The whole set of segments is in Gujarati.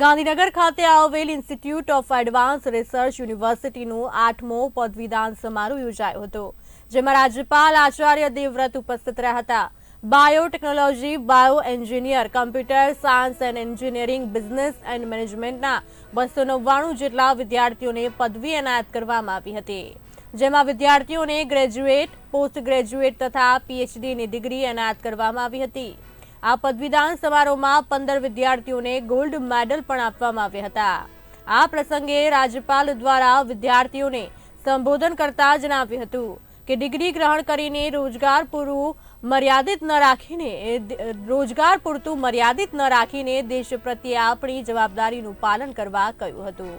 ગાંધીનગર ખાતે આવેલ ઇન્સ્ટિટ્યૂટ ઓફ એડવાન્સ રિસર્ચ યુનિવર્સિટીનો આઠમો પદવીદાન સમારોહ યોજાયો હતો, જેમાં રાજ્યપાલ આચાર્ય દેવવ્રત ઉપસ્થિત રહ્યા હતા. Biotechnology bio engineer computer science and engineering, business and મેનેજમેન્ટના બસો નવ્વાણું જેટલા વિદ્યાર્થીઓને પદવી એનાયત કરવામાં આવી હતી. જેમાં વિદ્યાર્થીઓને ગ્રેજ્યુએટ પોસ્ટ ગ્રેજ્યુએટ તથા પીએચડીની ડિગ્રી એનાયત કરવામાં આવી હતી. આ પદવીદાન સમારોહમાં પંદર વિદ્યાર્થીઓને ગોલ્ડ મેડલ પણ આપવામાં આવ્યા હતા. આ પ્રસંગે રાજ્યપાલ દ્વારા વિદ્યાર્થીઓને સંબોધન કરતા જણાવ્યું હતું કે ડિગ્રી ગ્રહણ કરીને રોજગાર પૂરું મર્યાદિત ન રાખીને રોજગાર પૂરતું મર્યાદિત ન રાખીને દેશ પ્રત્યે આપણી જવાબદારીનું પાલન કરવા કહ્યું હતું.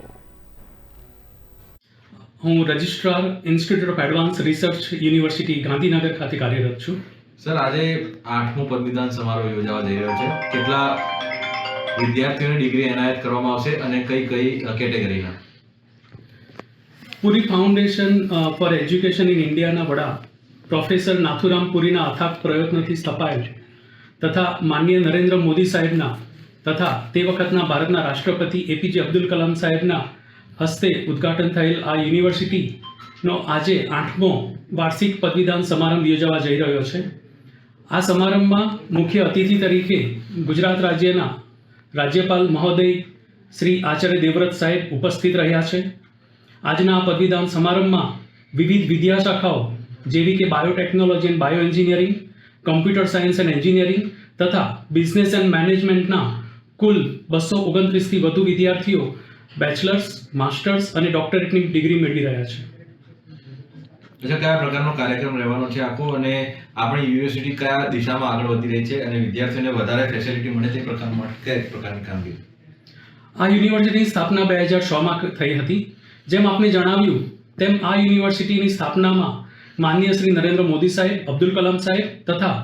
હું registrar institute of advance research university Gandhinagar ખાતે કાર્યરત છું. સર, આજે આઠમો પદવીદાન સમારોહ યોજાવા જઈ રહ્યો છે. કેટલા વિદ્યાર્થીઓને ડિગ્રી એનાયત કરવામાં આવશે અને કઈ કઈ કેટેગરીના? Puri foundation for education in ઇન્ડિયાના વડા પ્રોફેસર નાથુરામ પુરીના અથાગ પ્રયત્નોથી સ્થપાયેલ તથા માનનીય નરેન્દ્ર મોદી સાહેબના તથા તે વખતના ભારતના રાષ્ટ્રપતિ એપીજે અબ્દુલ કલામ સાહેબના હસ્તે ઉદ્ઘાટન થયેલ આ યુનિવર્સિટીનો આજે આઠમો વાર્ષિક પદવીદાન સમારંભ યોજાવા જઈ રહ્યો છે. આ સમારંભમાં મુખ્ય અતિથિ તરીકે ગુજરાત રાજ્યના રાજ્યપાલ મહોદય શ્રી આચાર્ય દેવવ્રત સાહેબ ઉપસ્થિત રહ્યા છે. આજના આ પદવીદાન સમારંભમાં વિવિધ વિદ્યાશાખાઓ જેવી કે biotechnology and bio engineering computer science and engineering તથા બિઝનેસ એન્ડ મેનેજમેન્ટના કુલ બસો ઓગણત્રીસથી વધુ વિદ્યાર્થીઓ બેચલર્સ, માસ્ટર્સ અને ડોક્ટરેટની ડિગ્રી મેળવી રહ્યા છે. અચ્છા કયા પ્રકારનો કાર્યક્રમ રહેવાનો છે આખો અને આપણી યુનિવર્સિટી કયા દિશામાં આગળ વધી રહી છે અને વિદ્યાર્થીઓને વધારે ફેસિલિટી મળે તે પ્રકાર માટે કયા પ્રકારની કામગીરી? આ યુનિવર્સિટીની સ્થાપના બે હજાર છમાં થઈ હતી. જેમ આપને જણાવ્યું, તેમ આ યુનિવર્સિટીની સ્થાપનામાં માનનીય શ્રી નરેન્દ્ર મોદી સાહેબ, અબ્દુલ કલામ સાહેબ તથા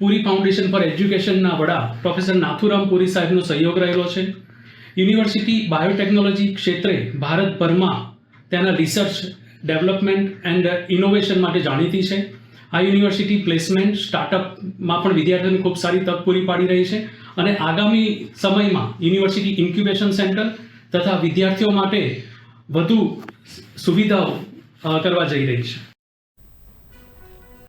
પુરી ફાઉન્ડેશન ફોર એજ્યુકેશનના વડા પ્રોફેસર નાથુરામ પુરી સાહેબનો સહયોગ રહેલો છે. યુનિવર્સિટી બાયોટેકનોલોજી ક્ષેત્રે ભારતભરમાં તેના રિસર્ચ ડેવલપમેન્ટ એન્ડ ઇનોવેશન માટે જાણીતી છે. આ યુનિવર્સિટી પ્લેસમેન્ટ સ્ટાર્ટઅપમાં પણ વિદ્યાર્થીઓને ખૂબ સારી તક પૂરી પાડી રહી છે અને આગામી સમયમાં યુનિવર્સિટી ઇન્ક્યુબેશન સેન્ટર તથા વિદ્યાર્થીઓ માટે વધુ સુવિધાઓ કરવા જઈ રહી છે.